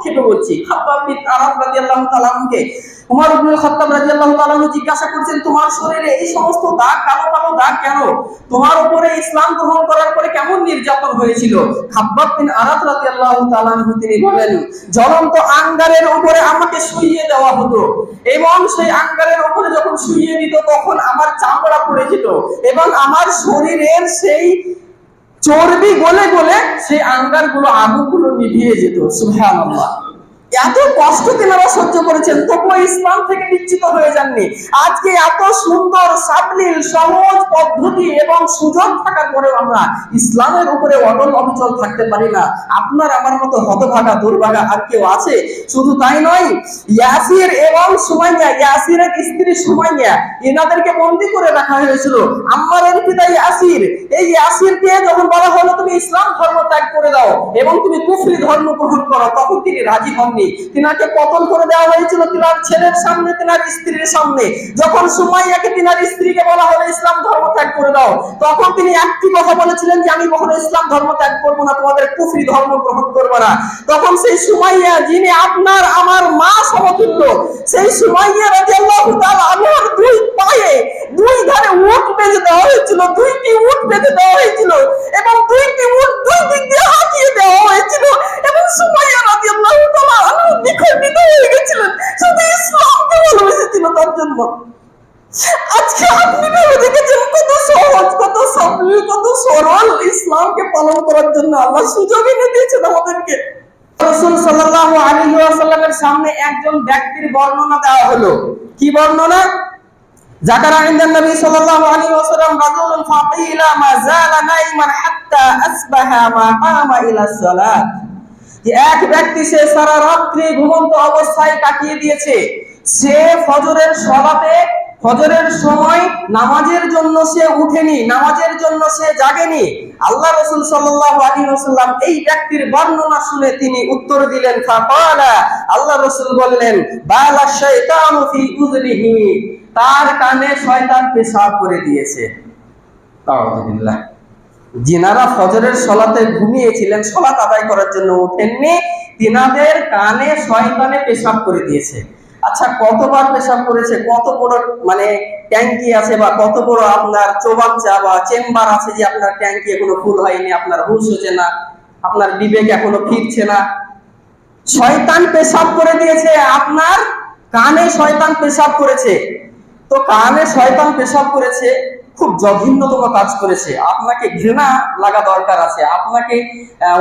সংক্ষেপে বলছি। খাব্বাব খাত্তাব রাদিয়াল্লাহু তাআলা জিজ্ঞাসা করছেন, তোমার শরীরে এই সমস্ত দাগ, কালো কালো দাগ কেন? তোমার উপরে ইসলাম গ্রহণ করার পরে কেমন নির্যাতন হয়েছিল? খাব্বাব বিন রাদিয়াল্লাহু তাআলা তিনি বলেন জ্বলন্ত আঙ্গারের উপরে আমাকে শুইয়ে দেওয়া হতো। এবং সেই আঙ্গারের উপরে যখন শুইয়ে দিত, তখন আমার চামড়া পড়ে যেত। এবং আমার শরীরের সেই চর্বি গলে গলে সেই আঙ্গারগুলো আগুনগুলো নিভিয়ে যেত সুবহানাল্লাহ। এত কষ্ট তেনারা সহ্য করেছেন? তবুও ইসলাম থেকে বিচ্ছিত হয়ে যাননি। আজকে এত সুন্দর, সাবলীল, সহজ পদ্ধতি এবং সুযোগ থাকার পরেও আমরা ইসলামের উপরে অটল অবিচল থাকতে পারি না। আপনার আমার মতো হতভাগা, দুর্ভাগা আর কেউ আছে? শুধু তাই নয়, ইয়াসির এবং সুমাইয়া, ইয়াসিরের স্ত্রী সুমাইয়া, এনাদেরকে বন্দি করে রাখা হয়েছিল। আম্মারের পিতা ইয়াসির। এই ইয়াসিরকে যখন বলা হলো, তুমি ইসলাম ধর্ম ত্যাগ করে দাও এবং তুমি কুফরি ধর্ম গ্রহণ করো, তখন তিনি রাজি হননি। তিনাকে কতল করে দেওয়া হয়েছিল তিনার ছেলের সামনে, তিনার স্ত্রীর সামনে। যখন সুমাইয়াকে তিনার স্ত্রীকে বলা হলো, ইসলাম ধর্ম ত্যাগ করে দাও। তখন তিনি একটি কথা বলেছিলেন যে, আমি কখনো ইসলাম ধর্ম ত্যাগ করব না, তোমাদের কুফরি ধর্ম গ্রহণ করব না। তখন সেই সুমাইয়া, যিনি আপনার, আমার মা সমতুল্য, সেই সুমাইয়া রাদিয়াল্লাহু তাআলা আনহার দুই পায়ে দুই ধারে উট বেঁধে দেওয়া হয়েছিল, দুইটি উট বেঁধে দেওয়া হয়েছিল এবং দুইটি উট দুই দিক দিয়ে হাঁকিয়ে দেওয়া হয়েছিল এবং সুমাইয়া রাদিয়াল্লাহু তাআলা আনহা নিখণ্ডিত হয়ে গেছিলেন শুধু ইসলামকে ভালোবেসেছিল তার জন্য আজকে আপনি ভেবে দেখেছেন কত সহজ কত সরল কত সরল ইসলামকে পালন করার জন্য আল্লাহ সুযোগ এনে দিয়েছেন আমাদেরকে রাসূল সাল্লাল্লাহু আলাইহি ওয়াসাল্লামের সামনে একজন ব্যক্তির বর্ণনা দেওয়া হলো কি বর্ণনা ذكر عند النبي صلى الله عليه وسلم رجل فقيل ما زال نائما حتى أصبح ما قام إلى الصلاة এক ব্যক্তি সে সারা রাত্রি ঘুমন্ত অবস্থায় কাটিয়ে দিয়েছে। সে ফজরের সলাতে, ফজরের সময় নামাজের জন্য সে উঠেনি, নামাজের জন্য সে জাগেনি। আল্লাহ রসুল ওয়াসাল্লাম এই ব্যক্তির বর্ণনা শুনে তিনি উত্তর দিলেন আল্লাহ রসুল বললেন তার কানে শয়তান পেশাব করে দিয়েছে। তাউযুবিল্লাহ যিনারা ফজরের সলাতে ঘুমিয়েছিলেন, সলাত আদায় করার জন্য ওঠেননি। তিনাদের কানে শয়তানে পেশাব করে দিয়েছে। আচ্ছা কতবার পেশাব করেছে? কত বড় মানে ট্যাঙ্কি আছে বা কত বড় আপনার চৌবাচ্চা বা চেম্বার আছে যে আপনার ট্যাঙ্কি এখনও ফুল হয়নি, আপনার হুশ হচ্ছে না, আপনার বিবেক এখনও ফিরছে না। শয়তান পেশাব করে দিয়েছে, আপনার কানে শয়তান পেশাব করেছে। তো কানে শয়তান পেশাব করেছে খুব জঘন্যতম কাজ করেছে। আপনাকে ঘৃণা লাগা দরকার আছে, আপনাকে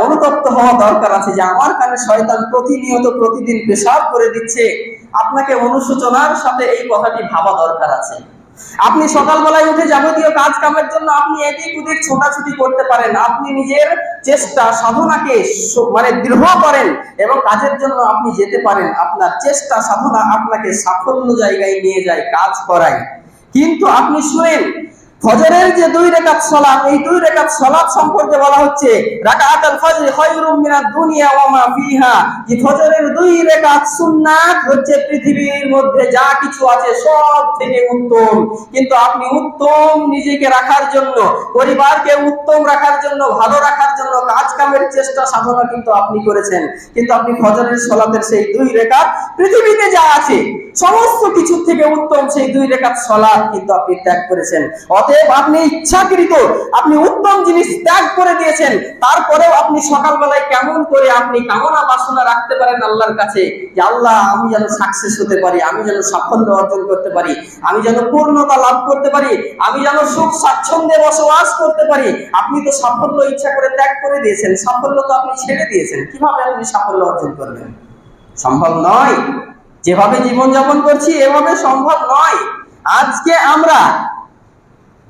অনুতপ্ত হওয়া দরকার আছে যে আমার কানে শয়তান প্রতিনিয়ত প্রতিদিন পেশাব করে দিচ্ছে। আপনাকে অনুশোচনার সাথে এই কথাটি ভাবা দরকার আছে। আপনি সকালবেলায় উঠে যাবতীয় কাজ কামের জন্য আপনি এদিক ওদিক ছোটাছুটি করতে পারেন। আপনি নিজের চেষ্টা, সাধনাকে মানে দৃঢ় করেন এবং কাজের জন্য আপনি যেতে পারেন। আপনার চেষ্টা, সাধনা আপনাকে সাফল্য জায়গায় নিয়ে যায় কাজ করায়। কিন্তু আপনি শুনেন ফজরের যে দুই রেখাত সালাত, এই দুই রেখাত সালাত সম্পর্কে বলা হচ্ছে রাকাতুল ফজর খায়রুম মিনাদ দুনিয়া ওয়া মা ফিহা। ফজরের দুই রেখাত সুন্নাত হচ্ছে পৃথিবীর মধ্যে যা কিছু আছে সব থেকে উত্তম। কিন্তু আপনি উত্তম নিজেকে রাখার জন্য, পরিবারকে উত্তম রাখার জন্য, ভালো রাখার জন্য কাজ কামের চেষ্টা, সাধনা কিন্তু আপনি করেছেন। কিন্তু আপনি ফজরের সলাতের সেই দুই রেখাত পৃথিবীতে যা আছে সমস্ত কিছু থেকে উত্তম সেই দুই রেখাত সলাৎ কিন্তু আপনি ত্যাগ করেছেন। অতএব আপনি ইচ্ছাকৃত আপনি উত্তম জিনিস ত্যাগ করে দিয়েছেন। তারপরেও আপনি সকালবেলায় কেমন করে আপনি কামনা বাসনা রাখতে পারেন আল্লাহর কাছে যে, আল্লাহ, আমি যেন সাকসেস হতে পারি, আমি যেন সাফল্য অর্জন করতে পারি, আমি যেন পূর্ণতা লাভ করতে পারি, আমি যেন সুখ স্বাচ্ছন্দ্যে বসবাস করতে পারি। আপনি তো সাফল্য ইচ্ছা করে ত্যাগ করে দিয়েছেন। সাফল্য তো আপনি ছেড়ে দিয়েছেন। কীভাবে আপনি সাফল্য অর্জন করবেন? সম্ভব নয়। যেভাবে জীবনযাপন করছি এভাবে সম্ভব নয়। আজকে আমরা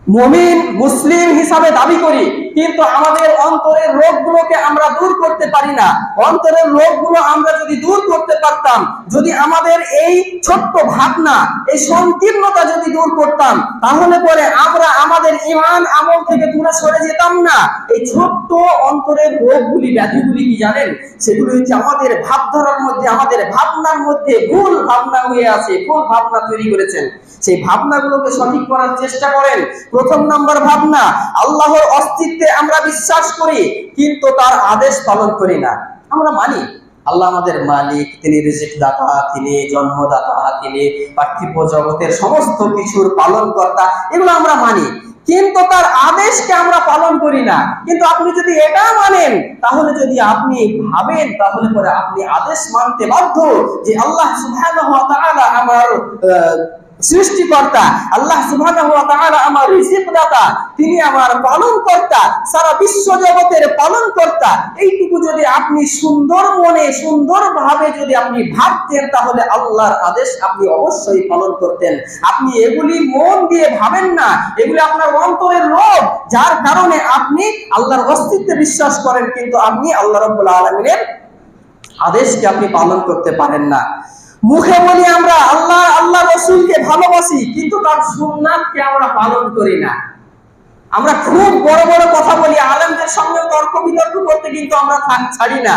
মমিন মুসলিম হিসাবে দাবি করি কিন্তু আমাদের অন্তরের রোগগুলোকে আমরা দূর করতে পারি না। অন্তরের রোগগুলো আমরা যদি দূর করতে পারতাম, যদি আমাদের এই ছোট্ট ভাবনা, এই সংকীর্ণতা যদি দূর করতাম, তাহলে পরে আমরা আমাদের ইমান আমল থেকে দূরে সরে যেতাম না। এই ছোট্ট অন্তরের রোগগুলি, ব্যাধিগুলি কি জানেন? সেগুলি হচ্ছে আমাদের ভাবধারার মধ্যে, আমাদের ভাবনার মধ্যে ভুল ভাবনা হয়ে আছে, ভুল ভাবনা তৈরি করেছেন। সেই ভাবনাগুলোকে সঠিক করার চেষ্টা করেন। প্রথম নাম্বার ভাবনা, আল্লাহর অস্তিত্বে আমরা বিশ্বাস করি, কিন্তু তার আদেশ পালন করি না। আমরা মানি, আল্লাহ আমাদের মালিক, তিনি রিজিক দাতা তিনি জন্মদাতা, তিনি পার্থিব জগতের সমস্ত কিছুর পালন কর্তা এগুলো আমরা মানি। কিন্তু তার আদেশকে আমরা পালন করি না। কিন্তু আপনি যদি এটা মানেন, তাহলে যদি আপনি ভাবেন, তাহলে পরে আপনি আদেশ মানতে বাধ্য যে আল্লাহ সুবহানাহু আমার সৃষ্টিকর্তা, আল্লাহ সুবহানাহু ওয়া তাআলা আমার তিনি আমার পালন কর্তা সারা বিশ্ব জগতের পালন কর্তা এইটুকু যদি আপনি সুন্দর মনে সুন্দর ভাবে যদি আপনি ভাবতেন, তাহলে আল্লাহর আদেশ আপনি অবশ্যই পালন করতেন। আপনি এগুলি মন দিয়ে ভাবেন না, এগুলি আপনার অন্তরের লোভ, যার কারণে আপনি আল্লাহর অস্তিত্বে বিশ্বাস করেন, কিন্তু আপনি আল্লাহ রাব্বুল আলামিনের আদেশকে আপনি পালন করতে পারেন না। মুখে বলি আমরা, আল্লাহ আল্লাহ রসুলকে ভালোবাসি, কিন্তু তার সুন্নাতকে আমরা পালন করি না। আমরা খুব বড় বড় কথা বলি, আলমদের সঙ্গে তর্ক বিতর্ক করতে কিন্তু আমরা ছাড়ি না।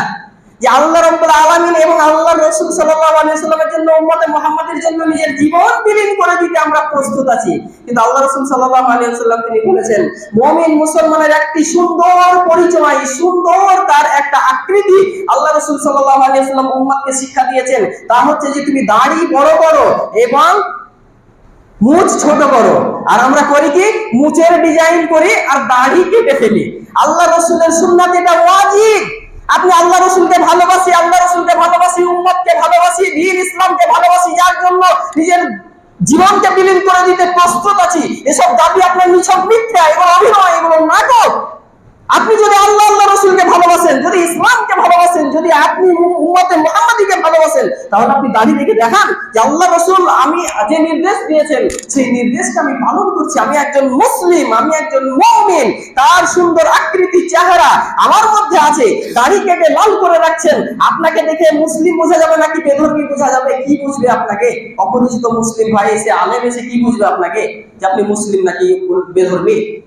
যে আল্লাহ রাব্বুল আলামিন এবং আল্লাহ রাসূল সাল্লাল্লাহু আলাইহি সাল্লামের জন্য, উম্মতে মুহাম্মাদের জন্য নিজের জীবন বিলীন করে দিতে আমরা প্রস্তুত আছি। কিন্তু আল্লাহ রাসূল সাল্লাল্লাহু আলাইহি সাল্লাম তিনি বলেছেন, মুমিন মুসলমানের একটি সুন্দর পরিচয়, সুন্দর তার একটা আকৃতি আল্লাহ রাসূল সাল্লাল্লাহু আলাইহি সাল্লাম উম্মতকে শিক্ষা দিয়েছেন। তা হচ্ছে যে তুমি দাড়ি বড় করো এবং মুছ ছোট করো। আর আমরা করি কি? মুচের ডিজাইন করি আর দাড়ি কেটে ফেলি। আল্লাহ রসুলের সুন্নাত এটা ওয়াজিব। আপনি আল্লাহ রসুলকে ভালোবাসি, আল্লাহ রসুলকে ভালোবাসি, উম্মতকে ভালোবাসি, দীন ইসলামকে ভালোবাসি, যার জন্য নিজের জীবনকে বিলীন করে দিতে প্রস্তুত আছি। এসব দাবি আপনার নিছক মিথ্যা এগুলো অভিনয় এগুলো নাটক। আপনি যদি আল্লাহ আল্লাহ রসুলকে ভালোবাসেন, যদি ইসলামকে ভালোবাসেন, যদি আপনি উম- উম্মতে মুহাম্মাদিকে ভালোবাসেন, তাহলে আপনি দাঁড়িয়ে থেকে দেখান যে আল্লাহ রসুল আমি যে নির্দেশ দিয়েছেন, সেই নির্দেশটা আমি পালন করছি। আমি একজন মুসলিম, আমি একজন মুমিন। তার সুন্দর আকৃতি চেহারা আমার মধ্যে আছে। দাড়ি কেটে লাল করে রাখছেন। আপনাকে দেখে মুসলিম বোঝা যাবে নাকি বেধর্মী বোঝা যাবে? কি বুঝবে আপনাকে? অপরিচিত মুসলিম ভাই এসে, আলেম এসে কি বুঝবে আপনাকে? যে আপনি মুসলিম নাকি বেধর্মী?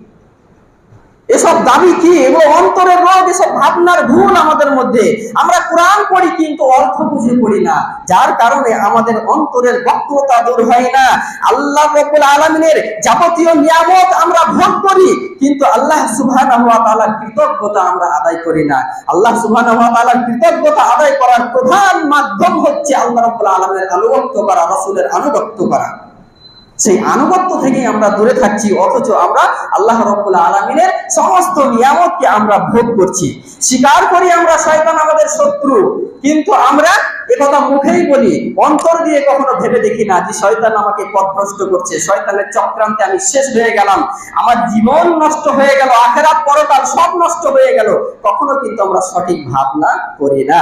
এসব দাবি কি? এগুলো অন্তরের রোগ, এসব ভাবনার ভুল আমাদের মধ্যে। আমরা কোরআন পড়ি কিন্তু অর্থ বুঝে পড়ি না। যার কারণে আমাদের অন্তরের বক্রতা দূর হয় না। আল্লাহ রব্বুল আলামিনের যাবতীয় নিয়ামত আমরা ভোগ করি, কিন্তু আল্লাহ ওয়া তাআলার কৃতজ্ঞতা আমরা আদায় করি না। আল্লাহ ওয়া তাআলার কৃতজ্ঞতা আদায় করার প্রধান মাধ্যম হচ্ছে আল্লাহ রব্বুল আলামিনের আনুগত্য করা, রসুলের আনুগত্য করা। সেই আনুগত্য থেকেই আমরা দূরে থাকছি, অথচ আমরা আল্লাহ রব্বুল আলমিনের সমস্ত নিয়ামতকে আমরা ভোগ করছি। স্বীকার করি আমরা শয়তান আমাদের শত্রু, কিন্তু আমরা একথা মুখেই বলি, অন্তর দিয়ে কখনো ভেবে দেখি না যে শয়তান আমাকে পথভ্রষ্ট করছে। শয়তানের চক্রান্তে আমি শেষ হয়ে গেলাম। আমার জীবন নষ্ট হয়ে গেল, আখেরাত পরকাল সব নষ্ট হয়ে গেল। কখনো কিন্তু আমরা সঠিক ভাবনা করি না।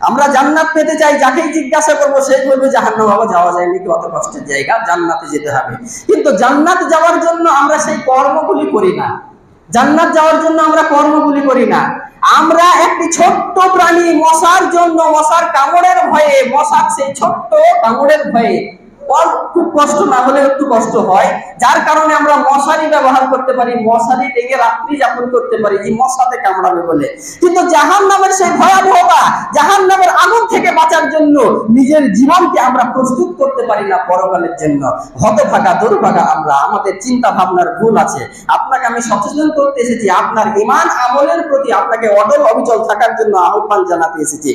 আমরা জান্নাত পেতে চাই, যাকেই জিজ্ঞাসা করব সেই বলবে জাহান্ন বাবা, যাওয়া যায়নি কি অত কষ্টের জায়গা, জান্নাতে যেতে হবে। কিন্তু জান্নাত যাওয়ার জন্য আমরা সেই কর্মগুলি করি না। জান্নাত যাওয়ার জন্য আমরা কর্মগুলি করি না। আমরা একটি ছোট্ট প্রাণী, মশার জন্য, মশার কামড়ের ভয়ে, মশার সেই ছোট্ট কামড়ের ভয়ে অল্প কষ্ট না হলে একটু কষ্ট হয়। যার কারণে আমরা মশারি ব্যবহার করতে পারি, মশারি টেঙে রাত্রি যাপন করতে পারি যে মশাতে কামড়াবে বলে। কিন্তু জাহান নামের সেই ভয়াবহতা জাহান নামের আগুন থেকে বাঁচার জন্য নিজের জীবনকে আমরা প্রস্তুত করতে পারি না পরকালের জন্য। হতভাগা, দুর্ভাগা আমরা, আমাদের চিন্তা ভাবনার ভুল আছে। আপনাকে আমি সচেতন করতে এসেছি, আপনার ইমান আমলের প্রতি আপনাকে অটল অবিচল থাকার জন্য আহ্বান জানাতে এসেছি।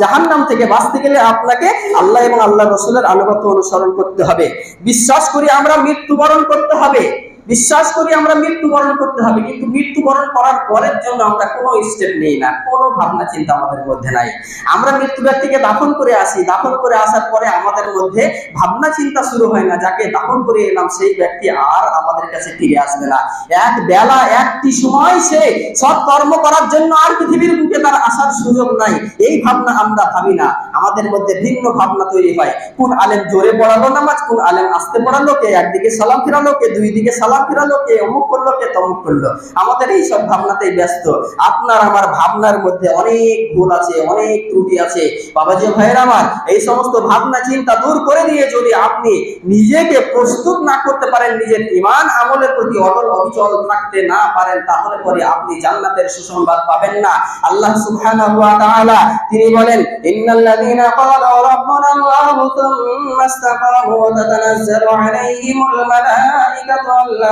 জাহান নাম থেকে বাঁচতে গেলে আপনাকে আল্লাহ এবং আল্লাহ রসুলের আনুগত্য অনুসরণ করতে হবে। বিশ্বাস করি আমরা মৃত্যুবরণ করতে হবে। বিশ্বাস করি আমরা মৃত্যুবরণ করতে হবে, কিন্তু মৃত্যুবরণ করার পরের জন্য আমরা কোনো স্টেপ নেই না, কোনো ভাবনা চিন্তা আমাদের মধ্যে নাই। আমরা মৃত্যু ব্যক্তিকে দাফন করে আসি, দাফন করে আসার পরে আমাদের মধ্যে ভাবনা চিন্তা শুরু হয় না, যাকে দাফন করে এলাম সেই ব্যক্তি আর আমাদের কাছে ফিরে আসবে না। এক বেলা, একটি সময় সে সৎ কর্ম করার জন্য আর পৃথিবীর বুকে তার আসার সুযোগ নাই। এই ভাবনা আমরা ভাবি না, আমাদের মধ্যে ভিন্ন ভাবনা তৈরি হয়। কোন আলেম জোরে পড়ালো নামাজ, কোন আলেম আসতে পড়ালো, কে একদিকে সালাম ফিরালো, কে দুই দিকে সালাম জবা ফিরালো কে অমুক করল কে তমুক করল। আমাদের এই সব ভাবনাতেই ব্যস্ত। আপনার আমার ভাবনার মধ্যে অনেক ভুল আছে, অনেক ত্রুটি আছে। বাবাজি ভাইয়ের আমার, এই সমস্ত ভাবনা চিন্তা দূর করে দিয়ে যদি আপনি নিজেকে প্রস্তুত না করতে পারেন, নিজের ইমান আমলের প্রতি অটল অবিচল থাকতে না পারেন, তাহলে পরে আপনি জান্নাতের সুসংবাদ পাবেন না। আল্লাহ সুবহানাহু ওয়া তাআলা তিনি বলেন, ইন্নাল্লাযীনা ক্বালু রাব্বুনা আল্লাহু সুম্মা ইস্তাকামু ওয়া তাতানাযযালু আলাইহিমুল মালাঈকাতু আল্লা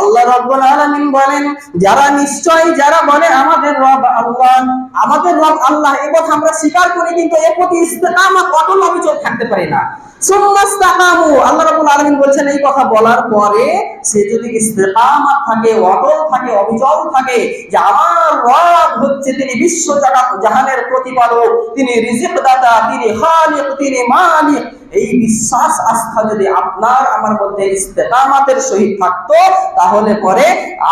আল্লাহ রব্বুল আলামিন বলেন, যারা নিশ্চয় যারা বলে আমাদের রব আল্লাহ, আমাদের রব আল্লাহ এই কথা আমরা স্বীকার করি, কিন্তু এর প্রতি ইস্তেকামত অটল অবিচল থাকতে পারি না। তিনি তিনি মালিক এই বিশ্বাস, আস্থা যদি আপনার আমার মধ্যে ইস্তেকামাতের সহিত থাকতো, তাহলে পরে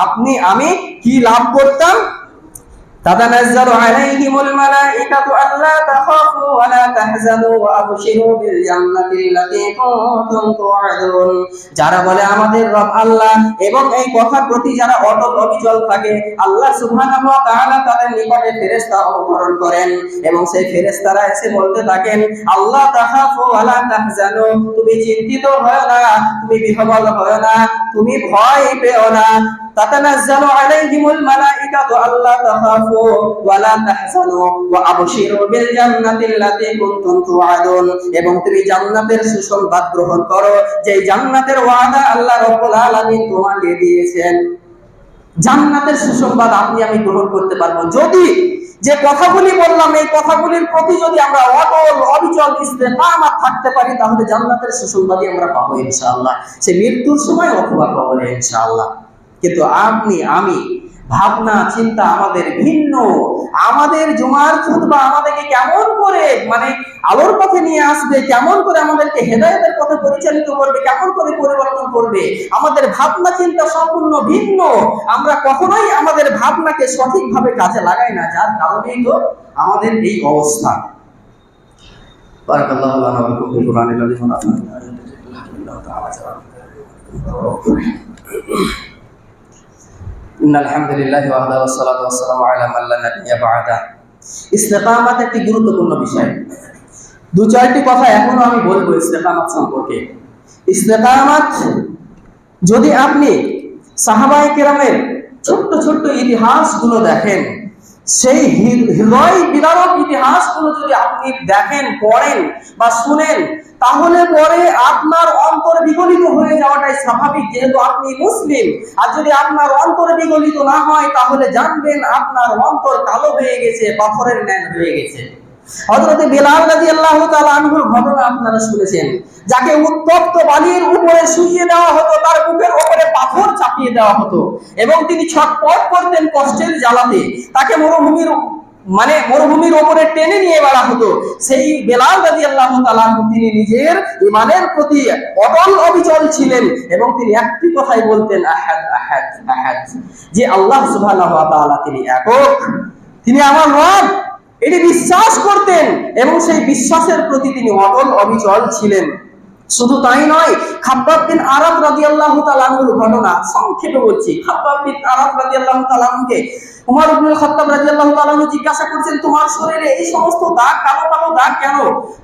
আপনি, আমি কি লাভ করতাম? تتنزل عليهم الملائكة ألا تخافوا ولا تحزنوا وأبشروا بالجنة التي كنتم توعدون যারা বলে আমাদের রব আল্লাহ এবং এই কথার প্রতি যারা অটল অবিচল থাকে আল্লাহ সুবহানাহু ওয়া তাআলা তাদের নিকটে ফেরেশতা অবতরণ করেন এবং সেই ফেরেশতারা এসে বলতে থাকেন আল্লাহ তাখাফু ওয়ালা তাহজানু তুমি চিন্তিত হয় না তুমি বিহবল হয় না তুমি ভয় পেও না تتنزل عليهم الملائكة ألا تخافوا ولا تحزنوا وأبشروا بالجنة التي كنتم توعدون এবং তুমি জান্নাতের সুসংবাদ গ্রহণ করো যে জান্নাতের ওয়াদা আল্লাহ রাব্বুল আলামিন তোমাকে দিয়েছেন জান্নাতের সুসংবাদ আপনি আমি গ্রহণ করতে পারবো যদি যে কথাগুলি বললাম এই কথাগুলির প্রতি যদি আমরা অটল অবিচল ইস্তেকামাত থাকতে পারি তাহলে জান্নাতের সুসংবাদই আমরা পাবো ইনশাআল্লাহ সে মৃত্যুর সময় অথবা কবরে ইনশাআল্লাহ কিন্তু আপনি আমি ভাবনা, চিন্তা আমাদের ভিন্ন। আমাদের জুমার খুতবা আমাদেরকে কেমন করে মানে আলোর পথে নিয়ে আসবে, কেমন করে আমাদেরকে হেদায়েতের পথে পরিচালিত করবে, কেমন করে পরিবর্তন করবে, আমাদের ভাবনা, চিন্তা সম্পূর্ণ ভিন্ন। আমরা কখনোই আমাদের ভাবনাকে সঠিকভাবে কাজে লাগাই না, যার কারণেই তো আমাদের এই অবস্থা। ওয়াসসালামু আলা লা নাবিয়্যা বা'দা। ইস্তেকামাত একটি গুরুত্বপূর্ণ বিষয়। দু চারটি কথা এখনও আমি বলব ইস্তেকামাত সম্পর্কে। ইস্তেকামাত যদি আপনি সাহাবায়ে কেরামের ছোট্ট ছোট্ট ইতিহাসগুলো দেখেন সেই হৃদয় বিদারক ইতিহাসগুলো যদি আপনি দেখেন, পড়েন বা শুনেন, তাহলে পরে আপনার অন্তর বিগলিত হয়ে যাওয়াটাই স্বাভাবিক। যেহেতু আপনি মুসলিম, আর যদি আপনার অন্তর বিগলিত না হয়, তাহলে জানবেন আপনার অন্তর কালো হয়ে গেছে, পাথরের ন্যায় হয়ে গেছে। হযরতে বেলাল রাদিয়াল্লাহু তাআলা আনহুর ঘটনা আপনারা শুনেছেন। যাকে উত্তপ্ত বালির উপরে শুইয়ে দেওয়া হতো, তার বুকের উপরে পাথর চাপিয়ে দেওয়া হতো এবং তিনি ছটপট করতেন কষ্টের জ্বালাতে। তাকে মরুভূমির মানে মরুভূমির উপরে টেনে নিয়ে বেড়া হতো। সেই বেলাল তাআলা আনহু তিনি নিজের ইমানের প্রতি অটল অবিচল ছিলেন এবং তিনি একটি কথাই বলতেন, আহাদ আহাদ আহাদ। যে আল্লাহ সুবহানাহু তিনি একক। তিনি আমার রব। এটি বিশ্বাস করতেন এবং সেই বিশ্বাসের প্রতি তিনি অটল অবিচল ছিলেন। শুধু তাই নয়, খাব্বাব বিন আরাব রাদিয়াল্লাহু তাআলা আনহুর ঘটনা সংক্ষেপে বলছি। খাব্বাব বিন আরাব রাদিয়াল্লাহু তাআলা আনহুকে উমর ইবনে খাত্তাব রাদিয়াল্লাহু তাআলা জিজ্ঞাসা করছেন, তোমার শরীরে এই সমস্ত দাগ, কালো কালো দাগ কেন?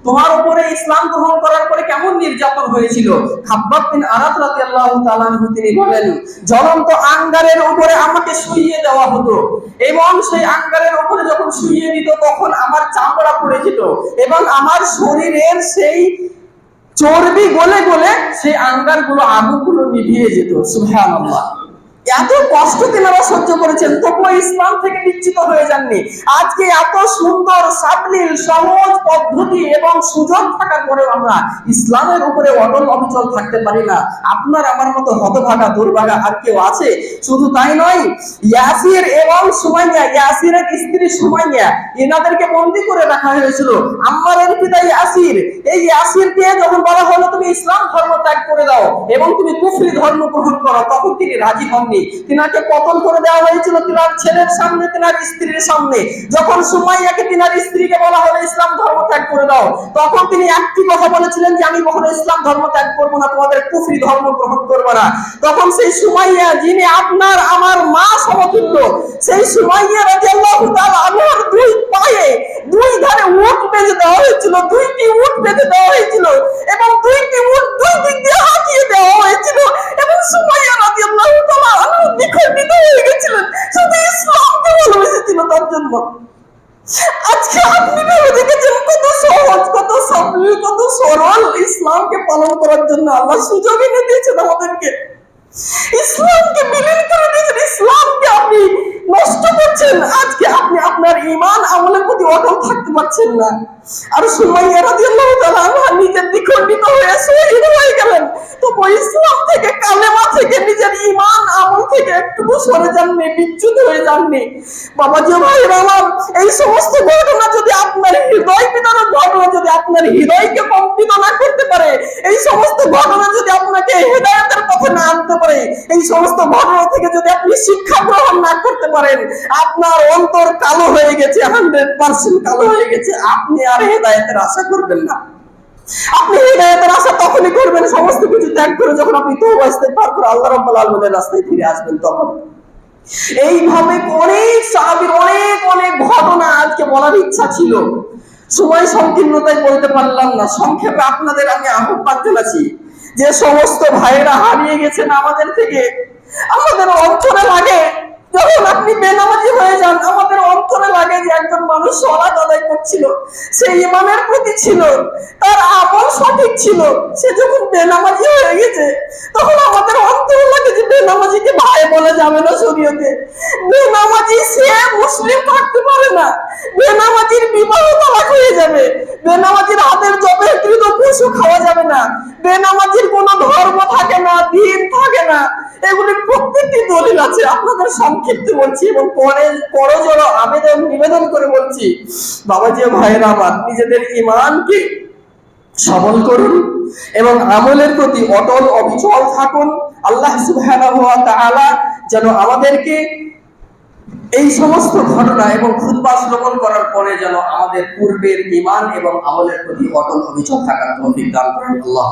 তোমার উপরে ইসলাম গ্রহণ করার পরে কেমন নির্যাতন হয়েছিল? খাব্বাব বিন আরাব রাদিয়াল্লাহু তাআলা তিনি বলেন জ্বলন্ত আঙ্গারের উপরে আমাকে শুইয়ে দেওয়া হতো এবং সেই আঙ্গারের উপরে যখন শুইয়ে দিত, তখন আমার চামড়া পড়ে যেত এবং আমার শরীরের সেই চর্বি গলে গলে সেই আঙ্গারগুলো আগুনগুলো নিভিয়ে যেত সুবহানাল্লাহ। এত কষ্ট তিনারা সহ্য করেছেন, তবুও ইসলাম থেকে বিচ্ছিত হয়ে যাননি। আজকে এত সুন্দর, সাবলীল, সহজ পদ্ধতি এবং সুযোগ থাকার পরেও আমরা ইসলামের উপরে অটল অবিচল থাকতে পারি না। আপনার আমার মতো হতভাগা, দুর্ভাগা আর কেউ আছে? শুধু তাই নয়, ইয়াসির এবং সুমাইয়া, ইয়াসিরের স্ত্রী সুমাইয়া, এনাদেরকে বন্দি করে রাখা হয়েছিল। আম্মারের পিতা ইয়াসির। এই ইয়াসিরকে যখন বলা হলো, তুমি ইসলাম ধর্ম ত্যাগ করে দাও এবং তুমি কুফরি ধর্ম গ্রহণ করো, তখন তিনি রাজি হননি। তিনাকে কতল করে দেওয়া হয়েছিল তিনার ছেলের সামনে, তিনার স্ত্রীর সামনে। যখন সুমাইয়াকে তিনার স্ত্রীকে বলা হলো, ইসলাম ধর্ম ত্যাগ করে দাও, তখন তিনি একটি কথা বলেছিলেন যে, আমি কখনো ইসলাম ধর্ম ত্যাগ করব না, তোমাদের কুফরি ধর্ম গ্রহণ করব না। তখন সেই সুমাইয়া, যিনি আপনার, আমার মা সমতুল্য, সেই সুমাইয়া রাদিয়াল্লাহু তাআলা আনহার দুই পায়ে দুই ধারে উট বেঁধে দেওয়া হয়েছিল, দুইটি উট বেঁধে দেওয়া হয়েছিল এবং দুইটি উট দুই দিক দিয়ে হাঁকিয়ে দেওয়া হয়েছিল এবং সুমাইয়া খণ্ডিত হয়ে গেছিলেন। শুধু ইসলামকে ভালোবেসেছিল তার জন্য। আজকে আপনি ভেবে দেখেছেন কত সহজ, কত সাবলীল, কত সরল ইসলামকে পালন করার জন্য আল্লাহ সুযোগ এনে দিয়েছেন আমাদেরকে। ইসলামকে বিলীন করে দিয়েছেন ইসলামকে আপনি নষ্ট করছেন। আজকে আপনি আপনার ইমান আমলের প্রতি অটল থাকতে পারছেন না। আর নিজের হয়ে শহীদ হয়ে গেলেন। তো ইসলাম থেকে, কালেমা থেকে, নিজের ইমান আমল থেকে একটু সরে যাননি, বিচ্যুত হয়ে যাননি। বাবা যে ভাই আমার এই সমস্ত ঘটনা যদি আপনার হৃদয় বিদারক ঘটনা আপনার হৃদয়কে কম্পিত না করতে পারে, এই সমস্ত ঘটনা যদি আপনাকে হেদায়তের পথে না আনতে পারে, এই সমস্ত ঘটনা থেকে যদি আপনি শিক্ষা গ্রহণ না করতে পারেন, আপনার অন্তর কালো হয়ে গেছে হান্ড্রেড পার্সেন্ট কালো হয়ে গেছে। আপনি আর হেদায়তের আশা করবেন না। আপনি হৃদয়তের আশা তখনই করবেন, সমস্ত কিছু ত্যাগ করে যখন আপনি তওবা ইস্তেগফার করে আল্লাহ রাব্বুল আলামিনের রাস্তায় ফিরে আসবেন তখন। এইভাবে অনেক সাহাবীর অনেক অনেক ঘটনা আজকে বলার ইচ্ছা ছিল। সময় সংকীর্ণতায় বলতে পারলাম না। সংক্ষেপে আপনাদের আমি আহ্বান জানাচ্ছি যে সমস্ত ভাইয়েরা হারিয়ে গেছেন আমাদের থেকে। আমাদের অন্তরে লাগে যখন আপনি বেনামাজি হয়ে যান আমাদের অন্তরে লাগে যে একজন মানুষ সলাৎ আদায় সে ইমানের প্রতি ছিল, তার আমল সঠিক ছিল। সে যখন বেনামাজি হয়ে গেছে, তখন আমাদের অন্তরে লাগে যে বেনামাজিকে ভাই বলে যাবে না শরীয়তে। বেনামাজি সে মুসলিম থাকতে পারে না। বেনামাজির বিবাহ তালাক হয়ে যাবে। বেনামাজির হাতের জবেকৃত পশু খাওয়া যাবে না। বেনামাজির কোনো ধর্ম থাকে না, দিন থাকে না। এগুলি প্রত্যেকটি দলিল আছে, আপনাদের সংক্ষিপ্ত বলছি এবং পরে করজোড়ো আবেদন নিবেদন করে বলছি, বাবাজি ও ভাইয়েরা নিজেদের ইমানকে সবল করুন এবং আমলের প্রতি অটল অবিচল থাকুন। আল্লাহ তাআলা যেন আমাদেরকে এই সমস্ত ঘটনা এবং খুতবা শ্রবণ করার পরে যেন আমাদের পূর্বের ইমান এবং আমলের প্রতি অটল অবিচল থাকার তৌফিক দান করেন। আল্লাহ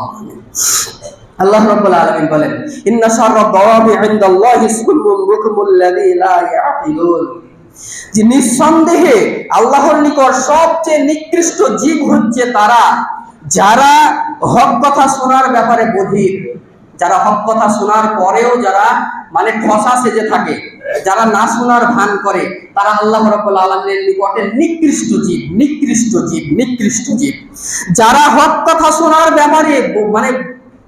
আল্লাহ রাব্বুল আলামিন বলেন, ইন্না শাররা দাওয়াবি ইনদাল্লাহি সুম্মুল বুকমুল লাযী লা ইয়াকিলুন। যে নিঃসন্দেহে আল্লাহর নিকট সবচেয়ে নিকৃষ্ট জীব হচ্ছে তারা, যারা হক কথা শোনার ব্যাপারে বধির যারা হক কথা শোনার পরেও যারা মানে ঠসা সেজে থাকে, যারা না শোনার ভান করে, তারা আল্লাহ রাব্বুল আলামিনের নিকটে নিকৃষ্ট জীব নিকৃষ্ট জীব নিকৃষ্ট জীব। যারা হক কথা শোনার ব্যাপারে মানে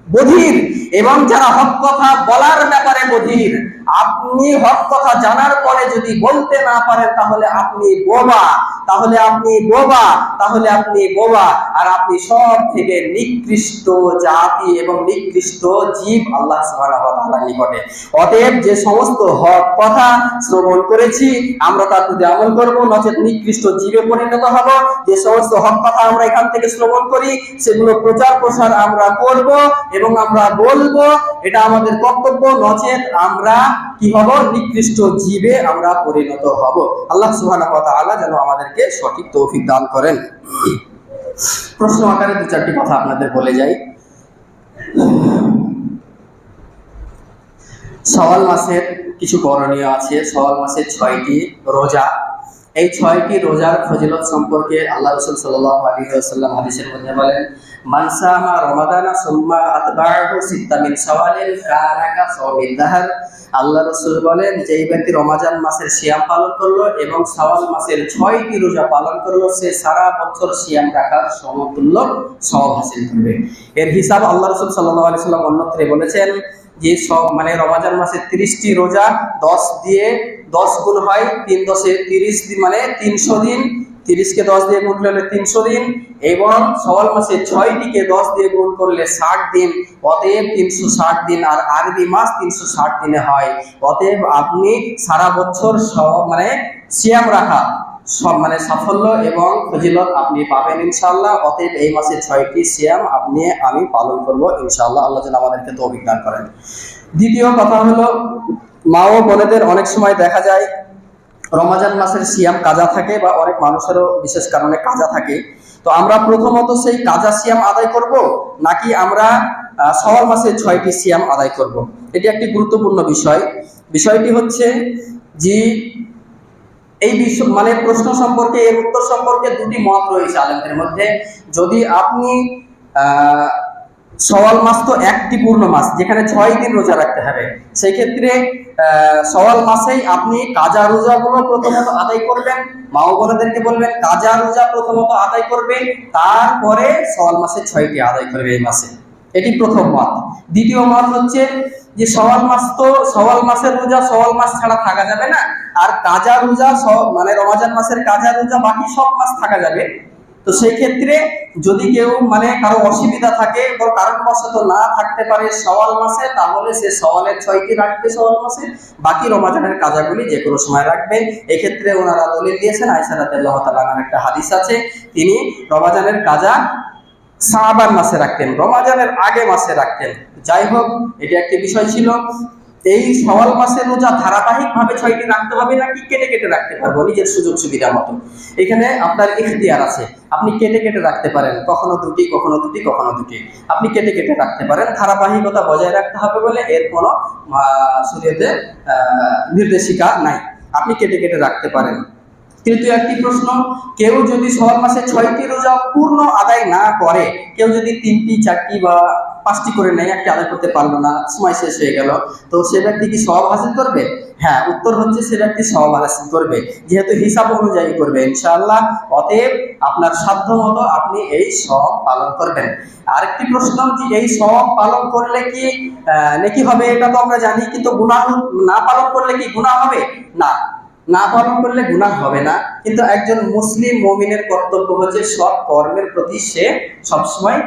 বধির এবং যারা হক কথা বলার ব্যাপারে বধির আপনি হক কথা জানার পরে যদি বলতে না পারেন, তাহলে আপনি বোবা। তাহলে আপনি বোবা, তাহলে আপনি বোবা। আর আপনি সব থেকে নিকৃষ্ট জাতি এবং নিকৃষ্ট জীব আল্লাহ ওয়া নিকটে অতএব যে সমস্ত হক কথা শ্রবণ করেছি, আমরা তার প্রতি আমল করব, নচেত নিকৃষ্ট জীবে পরিণত হব। যে সমস্ত হক কথা আমরা এখান থেকে শ্রবণ করি, সেগুলো প্রচার প্রসার আমরা করব এবং আমরা বলব, এটা আমাদের কর্তব্য, নচেত আমরা কি হব নিকৃষ্ট জীবে আমরা পরিণত হব? আল্লাহ সুবহানাহু ওয়া তাআলা যেন আমাদেরকে সঠিক তৌফিক দান করেন। প্রশ্ন আকারে দু চারটি কথা আপনাদের বলে যাই। সওয়াল মাসের কিছু করণীয় আছে। সওয়াল মাসের ছয়টি রোজা। এই ছয়টি রোজার ফজিলত সম্পর্কে আল্লাহ রসুল সাল্লাল্লাহু আলাইহি ওয়াসাল্লাম হাদিসের মধ্যে বলেন মান সামা রমাদানা সুম্মা আতবাহু সিত্তা মিন শাওয়ালিন কানা কা আল্লাহ রসুল বলেন যে এই ব্যক্তি রমাজান মাসের সিয়াম পালন করল এবং শাওয়াল মাসের ছয়টি রোজা পালন করল, সে সারা বছর সিয়াম রাখার সমতুল্য সওয়াব হাসিল করবে। এর হিসাব আল্লাহ রসুল সাল্লাল্লাহু আলাইহি সাল্লাম অন্যত্রে বলেছেন যে সব মানে রমাজান মাসে তিরিশটি রোজা দশ দিয়ে দশ গুণ হয়, তিন দশে তিরিশ মানে তিনশো দিন তিরিশকে দশ দিয়ে গুণ করলে তিনশো দিন এবং সওয়াল মাসে ছয়টিকে দশ দিয়ে গুণ করলে ষাট দিন। অতএব তিনশো ষাট দিন আর আরবি মাস তিনশো ষাট দিনে হয়। অতএব আপনি সারা বছর মানে সিয়াম রাখা, সব মানে সাফল্য এবং ফজিলত আপনি পাবেন ইনশাআল্লাহ। অতএব এই মাসে ছয়টি সিয়াম আপনি, আমি পালন করব ইনশাআল্লাহ। আল্লাহ যেন আমাদেরকে তো অভিজ্ঞান করেন। দ্বিতীয় কথা হলো, মা ও বোনেদের অনেক সময় দেখা যায় রমাজান মাসের সিয়াম কাজা থাকে বা অনেক মানুষেরও বিশেষ কারণে কাজা থাকে। তো আমরা প্রথমত সেই কাজা সিয়াম আদায় করব নাকি আমরা সওয়াল মাসে ছয়টি সিয়াম আদায় করব? এটি একটি গুরুত্বপূর্ণ বিষয়। বিষয়টি হচ্ছে যে এই বিষয় মানে প্রশ্ন সম্পর্কে, এর উত্তর সম্পর্কে দুটি মত রয়েছে আলেমদের মধ্যে। যদি আপনি সওয়াল মাস তো একটি পূর্ণ মাস, যেখানে ছয় দিন রোজা রাখতে হবে। সেই ক্ষেত্রে সওয়াল মাসেই আপনি কাজা রোজাগুলো প্রথমত আদায় করবেন মা বোনেদেরকে বলবেন, কাজা রোজা প্রথমত আদায় করবে, তারপরে সওয়াল মাসে ছয়টি আদায় করবে এই মাসে। এটি প্রথম মত দ্বিতীয় মত হচ্ছে যে সওয়াল মাস তো সওয়াল মাসের রোজা সওয়াল মাস ছাড়া থাকা যাবে না, আর কাজা রোজা মানে রমাজান মাসের কাজা রোজা বাকি সব মাস থাকা যাবে। তো সেই ক্ষেত্রে যদি কেউ মানে কারও অসুবিধা থাকে বা কারণবশত না থাকতে পারে সওয়াল মাসে, তাহলে সে সওয়ালের ছয়টি রাখবে সওয়াল মাসে, বাকি রমাজানের কাজাগুলি যে কোনো সময় রাখবে এক্ষেত্রে ওনারা দলিল দিয়েছেন রাদিয়াল্লাহু তাআলার একটা হাদিস আছে। তিনি রমাজানের কাজা সাহাবান মাসে রাখতেন, রমাজানের আগে মাসে রাখতেন। যাই হোক, এটি একটি বিষয় ছিল। এই সওয়াল মাসের রোজা ধারাবাহিক ভাবে ছয়টি রাখতে হবে নাকি কেটে কেটে রাখতে পারব? নিজের সুযোগ সুবিধা মতো। এখানে আপনার ইখতিয়ার আছে। আপনি কেটে কেটে রাখতে পারেন। কখনো দুটি কখনো দুটি কখনো দুটি। আপনি কেটে কেটে রাখতে পারেন। ধারাবাহিকতা বজায় রাখতে হবে বলে এর কোনো শরীয়তে নির্দেশিকা নাই। আপনি কেটে কেটে রাখতে পারেন। তৃতীয় একটি প্রশ্ন, কেউ যদি সওয়াল মাসে ছয়টি রোজা পূর্ণ আদায় না করে, কেউ যদি তিনটি, চারটি বা পাঁচটি করে নেয়, একটি আদায় করতে পারল না, সময় শেষ হয়ে গেল, তো সে ব্যক্তি কি সওয়াব হাসিল করবে? হ্যাঁ উত্তর হচ্ছে সে ব্যক্তি সওয়াব হাসিল করবে, যেহেতু হিসাব অনুযায়ী করবে, ইনশাআল্লাহ, অতএব আপনার সাধ্য মতো আপনি এই সব পালন করবেন। আরেকটি প্রশ্ন, যে এই সব পালন করলে কি নেকি হবে? এটা তো আমরা জানি, কিন্তু গুনাহ না পালন করলে কি গুনাহ হবে? না। না পালন করলে গুণা হবে না। কিন্তু একজন মুসলিম মমিনের কর্তব্য হচ্ছে সব কর্মের প্রতি সে সবসময়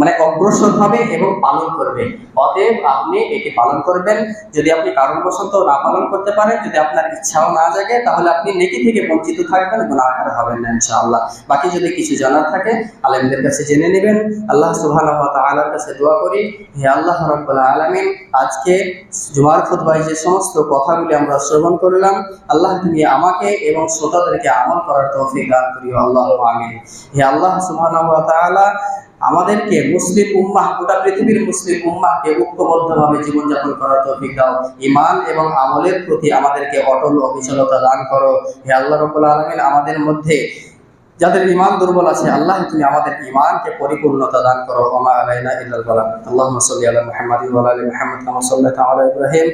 মানে অগ্রসর হবে এবং পালন করবে। অতএব আপনি এটি পালন করবেন। যদি আপনি কারণবশত না পালন করতে পারেন, যদি আপনার ইচ্ছাও না জাগে, তাহলে আপনি নেকি থেকে বঞ্চিত থাকবেন গুণাকার হবেন না, ইনশাআল্লাহ। বাকি যদি কিছু জানার থাকে, আলেমদের কাছে জেনে নেবেন। আল্লাহ সুবহানাহু ওয়া তাআলার কাছে দোয়া করি, হে আল্লাহ রাব্বুল আলামিন, আজকে জুমার খুতবায় যে সমস্ত কথাগুলি আমরা শ্রবণ করলাম, আল্লাহ তুমি আমাকে এবং শ্রোতাদেরকে আমল করার তৌফিক দান করিও, আল্লাহ আমিন। হে আল্লাহ তাআলা আমাদেরকে মুসলিম উম্মাহ, গোটা পৃথিবীর মুসলিম উম্মাহকে ঐক্যবদ্ধভাবে জীবনযাপন করার তৌফিক দাও। ঈমান এবং আমলের প্রতি আমাদেরকে অটল অবিচলতা দান করো। হে আল্লাহ রাব্বুল আলামিন, আমাদের মধ্যে যাদের ইমান দুর্বল আছে, আল্লাহ তুমি আমাদের ইমানকে পরিপূর্ণতা দান করো। ওমা আলাইনা ইল্লাল বালাগ আল্লাহুম্মা সাল্লি আলা মুহাম্মাদিন ওয়া আলা আলি মুহাম্মাদ কামা ইব্রাহিম।